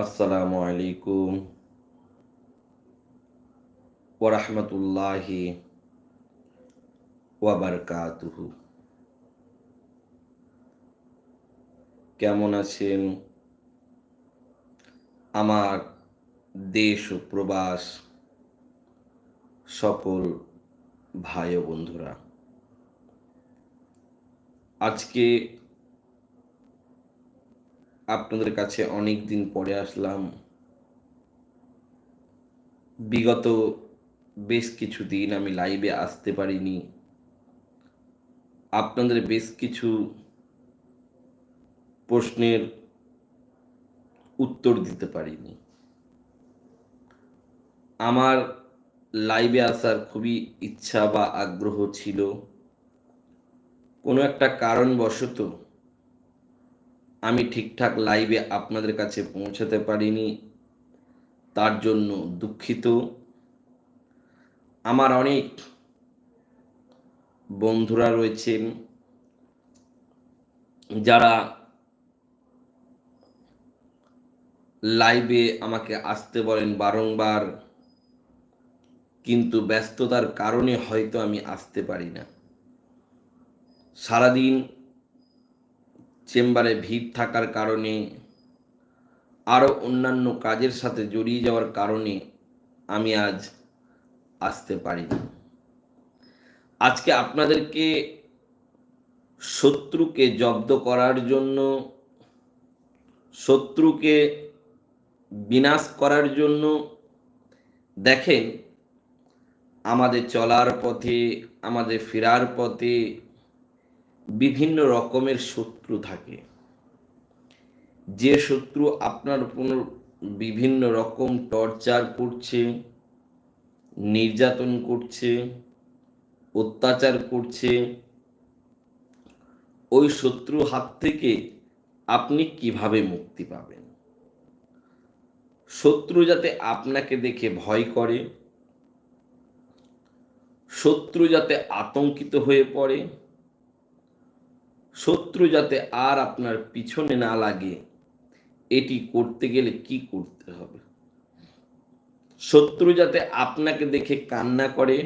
আসসালামু আলাইকুম ওরহমতুল্লাহি ওয়াবারকাতুহু। কেমন আছেন? আমার দেশ ও প্রবাস সকল ভাই ও বন্ধুরা, আজকে আপনাদের কাছে অনেক দিন পরে আসলাম। বিগত বেশ কিছু দিন আমি লাইভে আসতে পারিনি। আপনাদের বেশ কিছু প্রশ্নের উত্তর দিতে পারিনি। আমার লাইভে আসার খুবই ইচ্ছা বা আগ্রহ ছিল। কোনো একটা কারণবশত আমি ঠিকঠাক লাইভে আপনাদের কাছে পৌঁছাতে পারিনি। তার জন্য দুঃখিত। আমার অনেক বন্ধুরা রয়েছেন যারা লাইভে আমাকে আসতে বলেন বারংবার, কিন্তু ব্যস্ততার কারণে হয়তো আমি আসতে পারি না। সারাদিন চেম্বারে ভিড় থাকার কারণে, আরও অন্যান্য কাজের সাথে জড়িয়ে যাওয়ার কারণে আমি আজ আসতে পারি না আজকে আপনাদেরকে শত্রুকে জব্দ করার জন্য, শত্রুকে বিনাশ করার জন্য দেখেন, আমাদের চলার পথে, আমাদের ফেরার পথে বিভিন্ন রকমের শত্রু থাকে। যে শত্রু আপনার উপর বিভিন্ন রকম টর্চার করছে, নির্যাতন করছে, অত্যাচার করছে, ওই শত্রু হাত থেকে আপনি কীভাবে মুক্তি পাবেন? শত্রু যাতে আপনাকে দেখে ভয় করে, শত্রু যাতে আতঙ্কিত হয়ে পড়ে শত্রু যাতে আর আপনার পিছনে না লাগে, এটি করতে গেলে কি করতে হবে? শত্রু যাতে আপনাকে দেখে কান্না করে,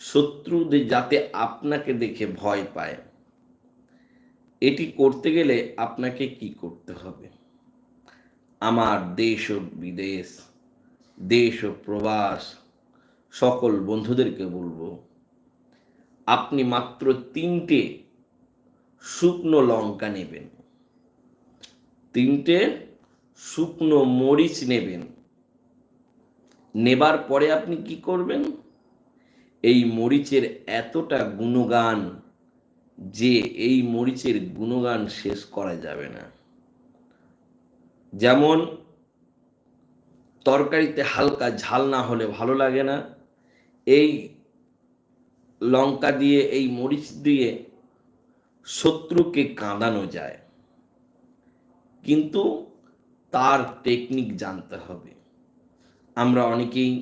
শত্রু যাতে আপনাকে দেখে ভয় পায়, এটি করতে গেলে আপনাকে কি করতে হবে? আমার দেশ ও বিদেশ, দেশ ও প্রবাস, সকল বন্ধুদেরকে বলব, আপনি মাত্র তিনটে শুকনো লঙ্কা নেবেন। তিনটে শুকনো মরিচ নেবেন। নেবার পরে আপনি কি করবেন? এই মরিচের এতটা গুণগান যে এই মরিচের গুণগান শেষ করা যাবে না। যেমন, তরকারিতে হালকা ঝাল না হলে ভালো লাগে না। এই লঙ্কা দিয়ে, এই মরিচ দিয়ে শত্রুকে কাঁদানো যায়। কিন্তু তার টেকনিক জানতে হবে। আমরা অনেকেই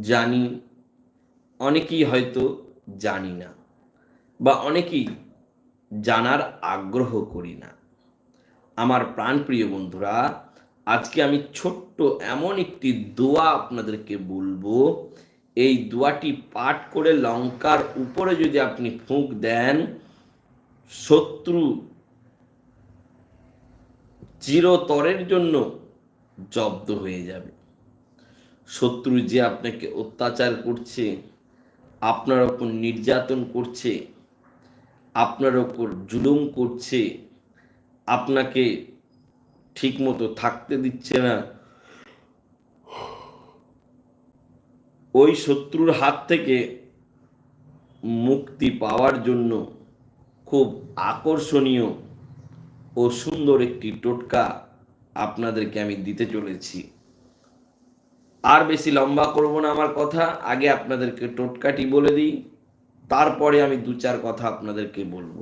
জানি, অনেকেই হয়তো জানি না বা অনেকেই জানার আগ্রহ করি না। আমার প্রাণপ্রিয় বন্ধুরা, আজকে আমি ছোট্ট এমন একটি দোয়া আপনাদেরকে বলব এই দোয়াটি পাঠ করে লঙ্কার উপরে যদি আপনি ফুঁক দেন, শত্রু চিরতরের জন্য জব্দ হয়ে যাবে। শত্রু যে আপনাকে অত্যাচার করছে, আপনার ওপর নির্যাতন করছে, আপনার ওপর জুলুম করছে, আপনাকে ঠিকমতো থাকতে দিচ্ছে না ওই শত্রুর হাত থেকে মুক্তি পাওয়ার জন্য খুব আকর্ষণীয় ও সুন্দর একটি টোটকা আপনাদেরকে আমি দিতে চলেছি। আর বেশি লম্বা করব না আমার কথা, আগে আপনাদেরকে টোটকাটি বলে দিই, তারপরে আমি দু চার কথা আপনাদেরকে বলব।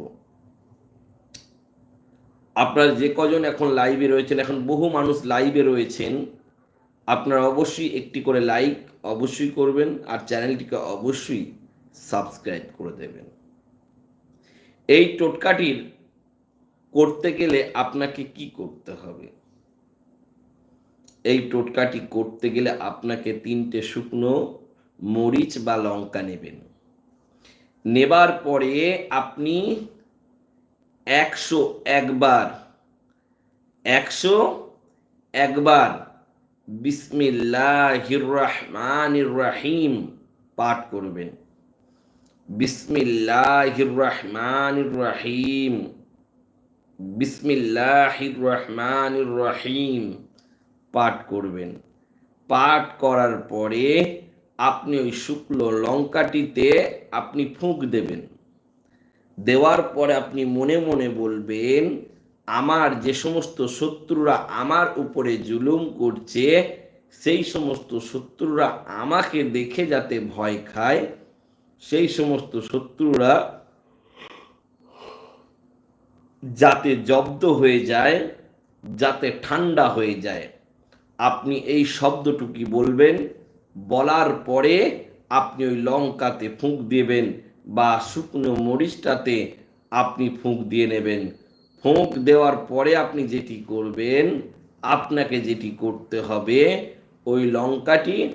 আপনার যে কজন এখন লাইভে রয়েছেন, এখন বহু মানুষ লাইভে রয়েছেন আপনারা অবশ্যই একটি করে লাইক অবশ্যই করবেন আর চ্যানেলটিকে অবশ্যই সাবস্ক্রাইব করে দেবেন। এই টোটকাটির করতে গেলে আপনাকে কি করতে হবে? এই টোটকাটি করতে গেলে আপনাকে তিনটে শুকনো মরিচ বা লঙ্কা নেবেন। নেবার পরে আপনি একশো একবার একশো একবার বিসমিল্লাহির রহমানির রহিম পাঠ করবেন। বিসমিল্লাহির রহমানির রহিম বিসমিল্লাহির রহমানির রহিম পাঠ করবেন। পাঠ করার পরে আপনি ওই শুকনো লঙ্কাটিতে আপনি ফুঁক দেবেন। দেওয়ার পরে আপনি মনে মনে বলবেন আমার যে সমস্ত শত্রুরা আমার উপরে জুলুম করছে, সেই সমস্ত শত্রুরা আমাকে দেখে যাতে ভয় খায়, সেই সমস্ত শত্রুরা যাতে জব্দ হয়ে যায়, যাতে ঠান্ডা হয়ে যায়। আপনি এই শব্দটুকি বলবেন, বলার পরে আপনি ওই লঙ্কাতে ফুঁক দেবেন বা শুকনো মরিচটাতে আপনি ফুঁক দিয়ে নেবেন। ফুঁক দেওয়ার পরে আপনি যেটি করবেন, আপনাকে যেটি করতে হবে, ওই লঙ্কাটি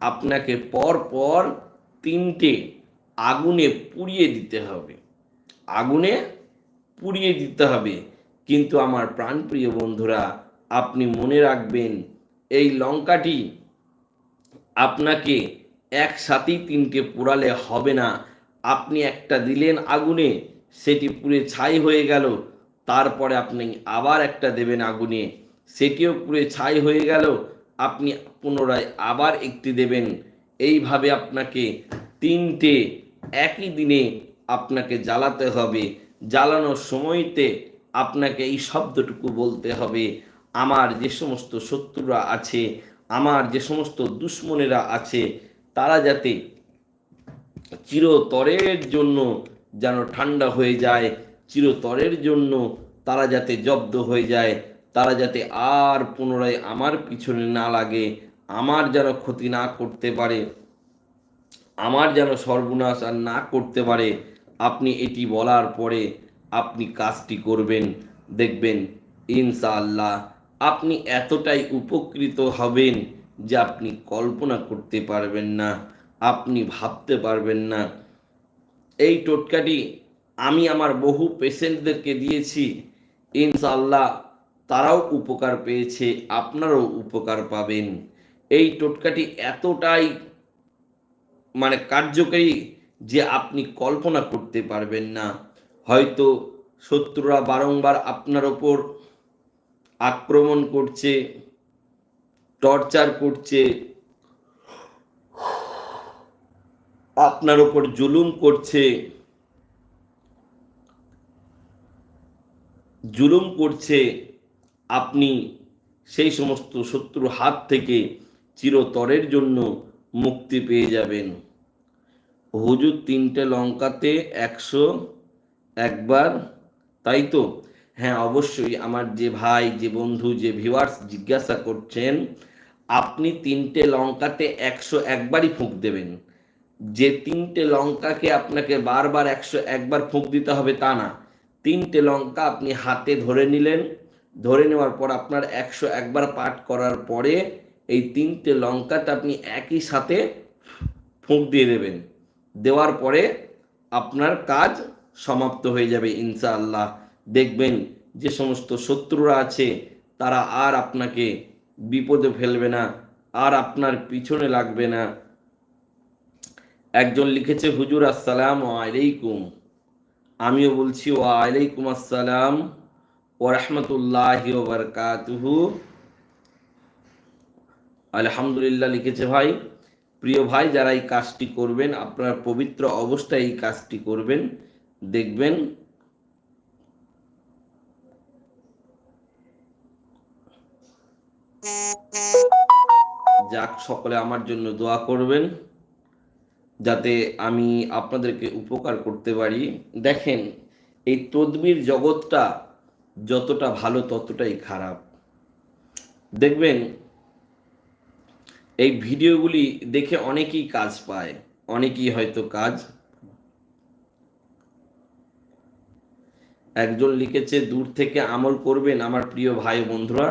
আপনাকে পর পর তিনটে আগুনে পুড়িয়ে দিতে হবে। আগুনে পুড়িয়ে দিতে হবে। কিন্তু আমার প্রাণপ্রিয় বন্ধুরা, আপনি মনে রাখবেন, এই লঙ্কাটি আপনাকে একসাথেই তিনটে পোড়ালে হবে না। আপনি একটা দিলেন আগুনে, সেটি পুড়ে ছাই হয়ে গেল। তারপরে আপনি আবার একটা দেবেন আগুনে। সেটিও পুড়ে ছাই হয়ে গেল, আপনি পুনরায় আবার একটি দেবেন। এইভাবে আপনাকে তিনটে একই দিনে আপনাকে জ্বালাতে হবে। জ্বালানোর সময়তে আপনাকে এই শব্দটুকু বলতে হবে, আমার যে সমস্ত শত্রুরা আছে, আমার যে সমস্ত দুশ্মনেরা আছে, তারা যাতে চিরতরের জন্য যেন ঠান্ডা হয়ে যায়, চিরতরের জন্য তারা যাতে জব্দ হয়ে যায়, তারা যাতে আর পুনরায় আমার পিছনে না লাগে, আমার যেন ক্ষতি না করতে পারে, আমার যেন সর্বনাশ আর না করতে পারে, আপনি এটি বলার পরে আপনি কাজটি করবেন। দেখবেন, ইনশাআল্লাহ, আপনি এতটাই উপকৃত হবেন যে আপনি কল্পনা করতে পারবেন না, আপনি ভাবতে পারবেন না। এই টোটকাটি আমি আমার বহু পেশেন্টদেরকে দিয়েছি। ইনশাআল্লাহ তারাও উপকার পেয়েছে, আপনারাও উপকার পাবেন। এই টোটকাটি এতটাই মানে কার্যকরী যে আপনি কল্পনা করতে পারবেন না। হয়তো শত্রুরা বারংবার আপনার ওপর আক্রমণ করছে, টর্চার করছে, আপনার ওপর জুলুম করছে। জুলুম করছে আপনি সেই সমস্ত শত্রুর হাত থেকে চিরতরের জন্য মুক্তি পেয়ে যাবেন। হুজুর তিনটে লঙ্কাতে একশো একবার, তাই তো? হ্যাঁ অবশ্যই আমার যে ভাই, যে বন্ধু, যে ভিউয়ার্স জিজ্ঞাসা করছেন, আপনি তিনটে লঙ্কাতে একশো একবারই ফুঁক দেবেন। যে তিনটে লঙ্কাকে আপনাকে বারবার একশো একবার ফুঁক দিতে হবে তা না। তিনটে লঙ্কা আপনি হাতে ধরে নিলেন। ধরে নেওয়ার পর আপনার একশো একবার পাঠ করার পরে এই তিনটে লঙ্কাটা আপনি একই সাথে ফুঁক দিয়ে দেবেন। দেওয়ার পরে আপনার কাজ সমাপ্ত হয়ে যাবে ইনশাআল্লাহ। দেখবেন যে সমস্ত শত্রুরা আছে, তারা আর আপনাকে বিপদে ফেলবে না, আর আপনার পিছনে লাগবে না। একজন লিখেছে, হুজুর, আসসালাম আলাইকুম। আমিও বলছি, ওয়ালাইকুম আসসালাম ও রহমতুল্লাহ বারকাতুহু। আলহামদুলিল্লাহ লিখেছে ভাই, প্রিয় ভাই, যারা এই কাজটি করবেন, আপনার পবিত্র অবস্থায় এই কাজটি করবেন, দেখবেন যাক, সকলে আমার জন্য দোয়া করবেন। যাতে আমি আপনাদেরকে উপকার করতে পারি। দেখেন, এই তদবির জগৎটা যতটা ভালো ততটাই খারাপ। দেখবেন, এই ভিডিওগুলি দেখে অনেকেই কাজ পায়, অনেকেই হয়তো কাজ একজন লিখেছে, দূর থেকে আমল করবেন আমার প্রিয় ভাই বন্ধুরা।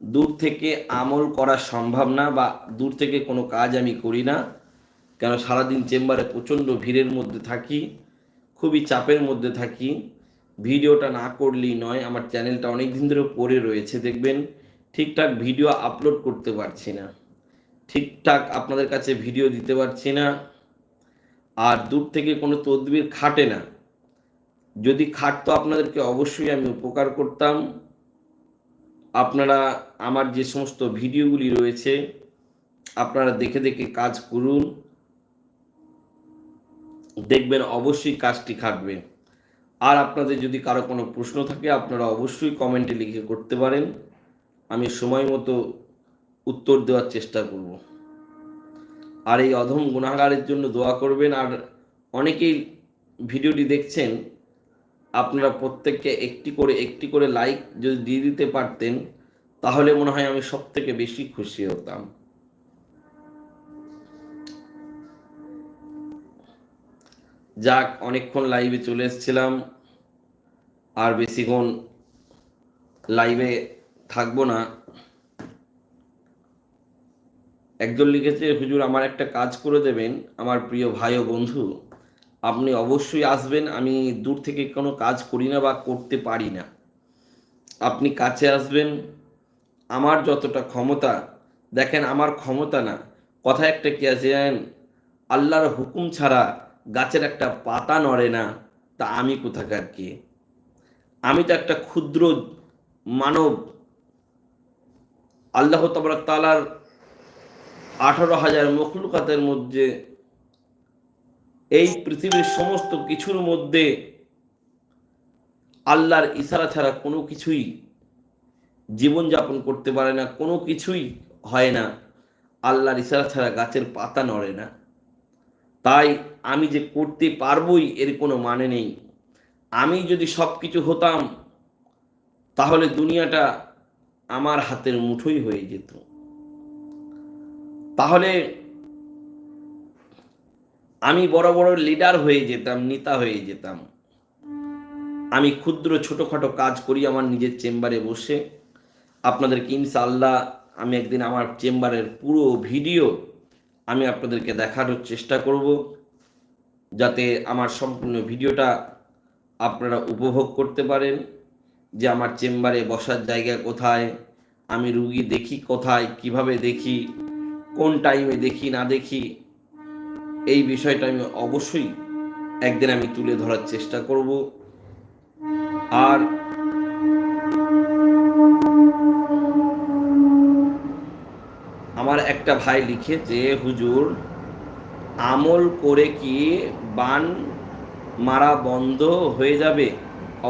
দূর থেকে আমল করা সম্ভব না বা দূর থেকে কোনো কাজ আমি করি না। কেন সারাদিন চেম্বারে প্রচণ্ড ভিড়ের মধ্যে থাকি, খুবই চাপের মধ্যে থাকি। ভিডিওটা না করলেই নয়, আমার চ্যানেলটা অনেক দিন ধরে পড়ে রয়েছে, দেখবেন। ঠিকঠাক ভিডিও আপলোড করতে পারছি না। ঠিকঠাক আপনাদের কাছে ভিডিও দিতে পারছি না। আর দূর থেকে কোনো তদবির খাটে না। যদি খাটতো আপনাদেরকে অবশ্যই আমি উপকার করতাম। আপনারা আমার যে সমস্ত ভিডিওগুলি রয়েছে, আপনারা দেখে দেখে কাজ করুন। দেখবেন অবশ্যই কাজটি খাটবে আর আপনাদের যদি কারও কোনো প্রশ্ন থাকে, আপনারা অবশ্যই কমেন্টে লিখে করতে পারেন। আমি সময় মতো উত্তর দেওয়ার চেষ্টা করব। আর এই অধম গুণাগারের জন্য দোয়া করবেন। আর অনেকেই ভিডিওটি দেখছেন, আপনারা প্রত্যেককে একটি করে একটি করে লাইক যদি দিয়ে দিতে পারতেন, তাহলে মনে হয় আমি সব থেকে বেশি খুশি হতাম। যাক, অনেকক্ষণ লাইভে চলে এসেছিলাম। আর বেশিক্ষণ লাইভে থাকব না। একজন লিখেছে, হুজুর, আমার একটা কাজ করে দেবেন, আমার প্রিয় ভাই ও বন্ধু। আপনি অবশ্যই আসবেন, আমি দূর থেকে কোনো কাজ করি না বা করতে পারি না। আপনি কাছে আসবেন, আমার যতটা ক্ষমতা, দেখেন আমার ক্ষমতা না। কথা একটা কি আছে জানেন? আল্লাহর হুকুম ছাড়া গাছের একটা পাতা নড়ে না, তা আমি কোথাকার কে? আমি তো একটা ক্ষুদ্র মানব। আল্লাহ তবরাক তালার আঠারো হাজার মখলুকাতের মধ্যে এই পৃথিবীর সমস্ত কিছুর মধ্যে আল্লাহর ইশারা ছাড়া কোনো কিছুই জীবনযাপন করতে পারে না, কোনো কিছুই হয় না। আল্লাহর ইশারা ছাড়া গাছের পাতা নড়ে না। তাই আমি যে করতে পারবই এর কোনো মানে নেই। আমি যদি সব কিছু হতাম, তাহলে দুনিয়াটা আমার হাতের মুঠোই হয়ে যেত। তাহলে আমি বড় বড় লিডার হয়ে যেতাম, নেতা হয়ে যেতাম। আমি ক্ষুদ্র ছোটোখাটো কাজ করি আমার নিজের চেম্বারে বসে। আপনাদেরকে ইনশাআল্লাহ আমি একদিন আমার চেম্বারের পুরো ভিডিও আমি আপনাদেরকে দেখানোর চেষ্টা করব যাতে আমার সম্পূর্ণ ভিডিওটা আপনারা উপভোগ করতে পারেন যে আমার চেম্বারে বসার জায়গা কোথায়, আমি রুগী দেখি কোথায়, কীভাবে দেখি, কোন টাইমে দেখি, না দেখি, এই বিষয়টা আমি অবশ্যই একদিন আমি তুলে ধরার চেষ্টা করব। আর আমার একটা ভাই লিখে যে, হুজুর, আমল করে কি বান মারা বন্ধ হয়ে যাবে?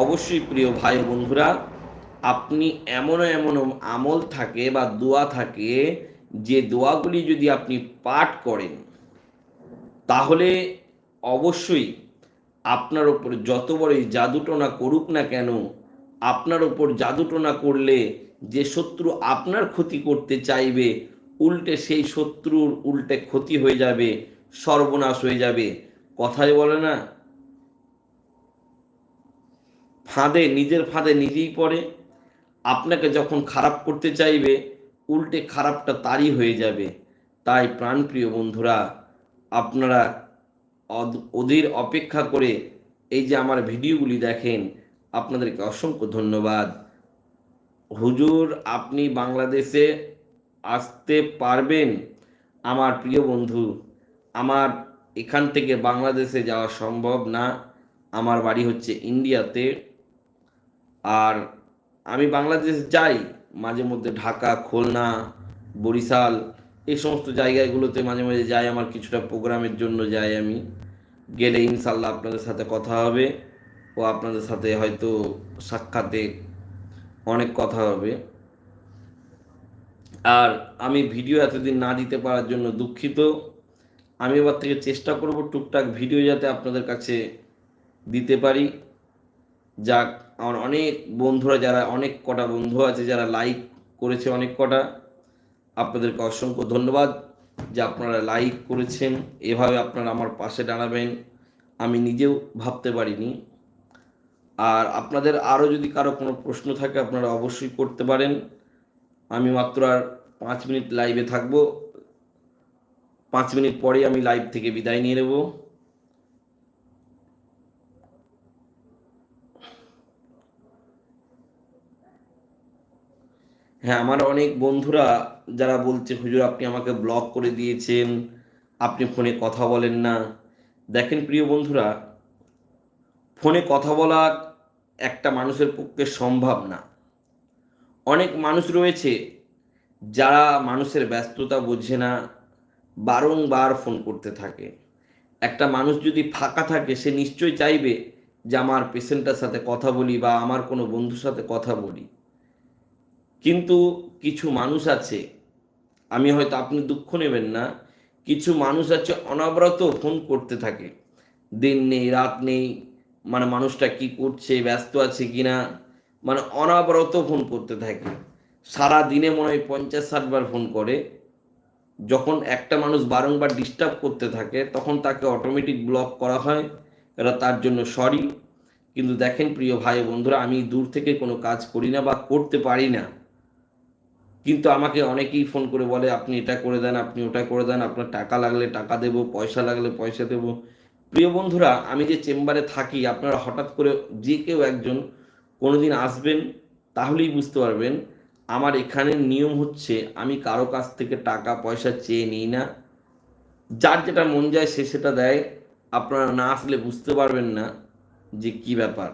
অবশ্যই প্রিয় ভাই বন্ধুরা, আপনি এমন এমন আমল থাকে বা দোয়া থাকে, যে দোয়াগুলি যদি আপনি পাঠ করেন, তাহলে অবশ্যই আপনার ওপর যত বড়ই জাদুটোনা করুক না কেন, আপনার ওপর জাদুটোনা করলে যে শত্রু আপনার ক্ষতি করতে চাইবে উল্টে সেই শত্রুর উল্টে ক্ষতি হয়ে যাবে, সর্বনাশ হয়ে যাবে। কথাই বলে না, ফাঁদে, নিজের ফাঁদে নিজেই পড়ে। আপনাকে যখন খারাপ করতে চাইবে, উল্টে খারাপটা তারই হয়ে যাবে। তাই প্রাণপ্রিয় বন্ধুরা, আপনারা ওদের অপেক্ষা করে এই যে আমার ভিডিওগুলি দেখেন, আপনাদেরকে অসংখ্য ধন্যবাদ। হুজুর, আপনি বাংলাদেশে আসতে পারবেন? আমার প্রিয় বন্ধু, আমার এখান থেকে বাংলাদেশে যাওয়া সম্ভব না। আমার বাড়ি হচ্ছে ইন্ডিয়াতে। আর আমি বাংলাদেশ যাই, মাঝে মধ্যে ঢাকা, খুলনা, বরিশাল, এই সমস্ত জায়গাগুলোতে মাঝে মাঝে যাই। আমার কিছুটা প্রোগ্রামের জন্য যাই আমি। গেলে ইনশাল্লাহ আপনাদের সাথে কথা হবে। ও আপনাদের সাথে হয়তো সাক্ষাতে অনেক কথা হবে। আর আমি ভিডিও এতদিন না দিতে পারার জন্য দুঃখিত। আমি এবার থেকে চেষ্টা করব টুকটাক ভিডিও যাতে আপনাদের কাছে দিতে পারি। যাক, আমার অনেক বন্ধুরা যারা, অনেক কটা বন্ধু আছে যারা লাইক করেছে অনেক কটা। আপনাদেরকে অসংখ্য ধন্যবাদ যে আপনারা লাইক করেছেন, এভাবে আপনারা আমার পাশে দাঁড়াবেন। আমি নিজেও ভাবতে পারিনি। আর আপনাদের আরও যদি কারও কোনো প্রশ্ন থাকে, আপনারা অবশ্যই করতে পারেন। আমি মাত্র আর পাঁচ মিনিট লাইভে থাকব। পাঁচ মিনিট পরে আমি লাইভ থেকে বিদায় নিয়ে নেব। হ্যাঁ আমার অনেক বন্ধুরা যারা বলছে, হুজুর, আপনি আমাকে ব্লক করে দিয়েছেন। আপনি ফোনে কথা বলেন না। দেখেন, প্রিয় বন্ধুরা, ফোনে কথা বলা একটা মানুষের পক্ষে সম্ভব না। অনেক মানুষ রয়েছে যারা মানুষের ব্যস্ততা বোঝে না, বারংবার ফোন করতে থাকে। একটা মানুষ যদি ফাঁকা থাকে, সে নিশ্চয়ই চাইবে যে আমার পেশেন্টের সাথে কথা বলি বা আমার কোনো বন্ধুর সাথে কথা বলি। কিন্তু কিছু মানুষ আছে, আমি হয়তো আপনি দুঃখ নেবেন না, কিছু মানুষ আছে অনবরত ফোন করতে থাকে। দিন নেই, রাত নেই মানে মানুষটা কি করছে, ব্যস্ত আছে কিনা মানে অনাবরত ফোন করতে থাকে। সারা দিনে মনে হয় পঞ্চাশ ষাট বার ফোন করে। যখন একটা মানুষ বারংবার ডিস্টার্ব করতে থাকে, তখন তাকে অটোমেটিক ব্লক করা হয়। এটা তার জন্য সরি কিন্তু দেখেন প্রিয় ভাই বন্ধুরা, আমি দূর থেকে কোনো কাজ করি না বা করতে পারি না। কিন্তু আমাকে অনেকেই ফোন করে বলে, আপনি এটা করে দেন, আপনি ওটা করে দেন, আপনার টাকা লাগলে টাকা দেবো, পয়সা লাগলে পয়সা দেবো। প্রিয় বন্ধুরা, আমি যে চেম্বারে থাকি, আপনারা হঠাৎ করে যে কেউ একজন কোনোদিন আসবেন, তাহলেই বুঝতে পারবেন। আমার এখানের নিয়ম হচ্ছে, আমি কারও কাছ থেকে টাকা, পয়সা চেয়ে নিই না। যার যেটা মন যায়, সে সেটা দেয়। আপনারা না আসলে বুঝতে পারবেন না যে কি ব্যাপার।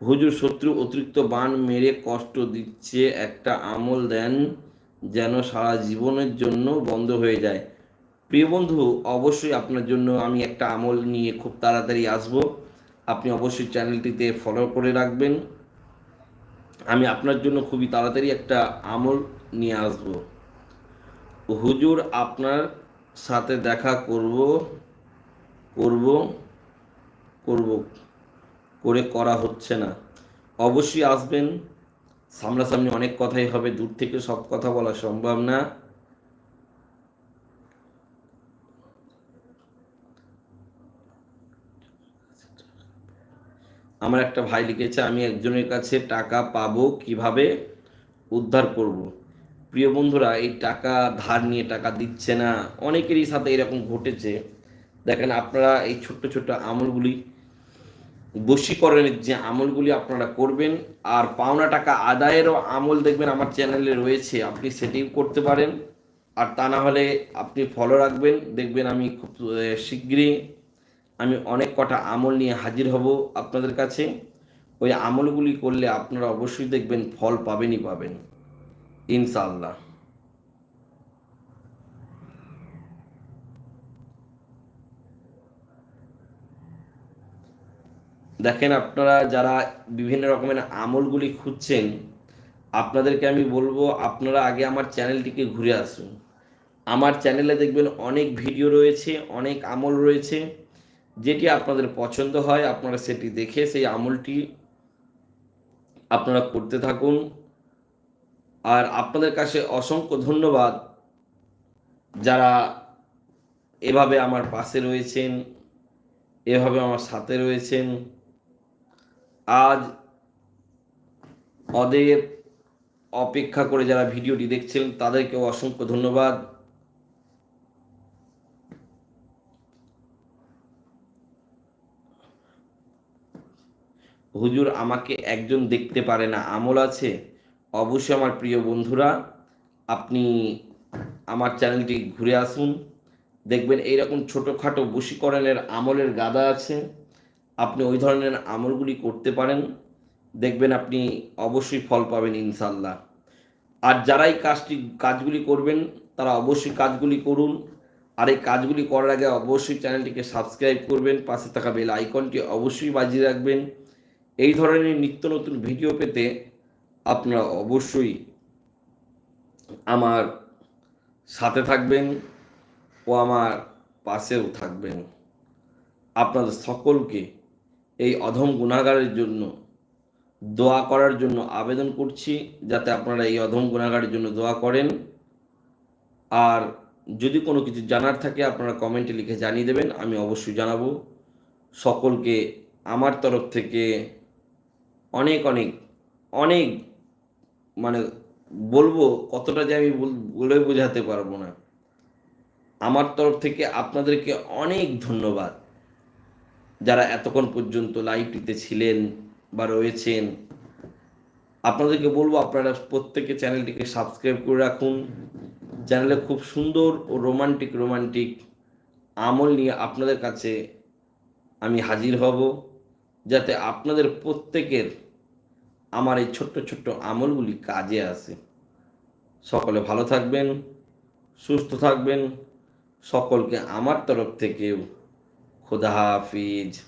হুজুর শত্রু অতিরিক্ত বান মেরে কষ্ট দিচ্ছে, একটা আমল দেন যেন সারা জীবনের জন্য বন্ধ হয়ে যায়। প্রিয় বন্ধু, অবশ্যই আপনার জন্য আমি একটা আমল নিয়ে খুব তাড়াতাড়ি আসব। আপনি অবশ্যই চ্যানেলটিতে ফলো করে রাখবেন। আমি আপনার জন্য খুবই তাড়াতাড়ি একটা আমল নিয়ে আসব। হুজুর, আপনার সাথে দেখা করব করব করব, করে করা হচ্ছে না। অবশ্যই আসবেন। সামনাসামনি অনেক কথাই হবে, দূর থেকে সব কথা বলা সম্ভব না। আমার একটা ভাই লিখেছে, আমি একজনের কাছে টাকা পাবো কীভাবে? উদ্ধার করব। প্রিয় বন্ধুরা, এই টাকা ধার নিয়ে টাকা দিচ্ছে না। অনেকেরই সাথে এরকম ঘটেছে। দেখেন, আপনারা এই ছোট্ট ছোট্ট আমলগুলি, বশীকরণের যে আমলগুলি আপনারা করবেন, আর পাওনা টাকা আদায়েরও আমল দেখবেন আমার চ্যানেলে রয়েছে। আপনি সেটিও করতে পারেন। আর তা না হলে আপনি ফলো রাখবেন। দেখবেন আমি খুব শীঘ্রই আমি অনেক কটা আমল নিয়ে হাজির হব আপনাদের কাছে। ওই আমলগুলি করলে আপনারা অবশ্যই দেখবেন ফল পাবেনই পাবেন। ইনশাআল্লাহ। দেখেন আপনারা যারা বিভিন্ন রকমের আমলগুলি খুঁজছেন, আপনাদেরকে আমি বলব আপনারা আগে আমার চ্যানেলটিকে ঘুরে আসুন। আমার চ্যানেলে দেখবেন অনেক ভিডিও রয়েছে, অনেক আমল রয়েছে। যেটি আপনাদের পছন্দ হয়, আপনারা সেটি দেখে সেই আমলটি আপনারা করতে থাকুন। আর আপনাদের কাছে অসংখ্য ধন্যবাদ যারা এভাবে আমার পাশে রয়েছেন, এভাবে আমার সাথে রয়েছেন। আজ ওদের অপেক্ষা করে যারা ভিডিওটি দেখছেন, তাদেরকেও অসংখ্য ধন্যবাদ। হুজুর আমাকে একজন দেখতে পারে না, আমল আছে? অবশ্যই আমার প্রিয় বন্ধুরা, আপনি আমার চ্যানেলটি ঘুরে আসুন। দেখবেন এইরকম ছোটোখাটো বশীকরণের আমলের গাদা আছে। আপনি ওই ধরনের আমলগুলি করতে পারেন। দেখবেন আপনি অবশ্যই ফল পাবেন ইনশাল্লাহ আর যারাই কাজটি, কাজগুলি করবেন, তারা অবশ্যই কাজগুলি করুন। আর এই কাজগুলি করার আগে অবশ্যই চ্যানেলটিকে সাবস্ক্রাইব করবেন। পাশে থাকা বেল আইকনটি অবশ্যই বাজিয়ে রাখবেন। এই ধরনের নিত্য নতুন ভিডিও পেতে আপনারা অবশ্যই আমার সাথে থাকবেন ও আমার পাশেও থাকবেন। আপনাদের সকলকে এই অধম গুণাগারের জন্য দোয়া করার জন্য আবেদন করছি, যাতে আপনারা এই অধম গুণাগারের জন্য দোয়া করেন। আর যদি কোনো কিছু জানার থাকে, আপনারা কমেন্টে লিখে জানিয়ে দেবেন, আমি অবশ্যই জানাব। সকলকে আমার তরফ থেকে অনেক অনেক অনেক মানে বলব কতটা যে আমি বল- বোঝাতে পারব না। আমার তরফ থেকে আপনাদেরকে অনেক ধন্যবাদ। যারা এতক্ষণ পর্যন্ত লাইভটিতে ছিলেন বা রয়েছেন, আপনাদেরকে বলব আপনারা প্রত্যেকে চ্যানেলটিকে সাবস্ক্রাইব করে রাখুন। চ্যানেলে খুব সুন্দর ও রোমান্টিক রোমান্টিক আমল নিয়ে আপনাদের কাছে আমি হাজির হব। যাতে আপনাদের প্রত্যেকের আমার এই ছোট্ট ছোট্ট আমলগুলি কাজে আসে। সকলে ভালো থাকবেন, সুস্থ থাকবেন। সকলকে আমার তরফ থেকেও খোদা হাফিজ।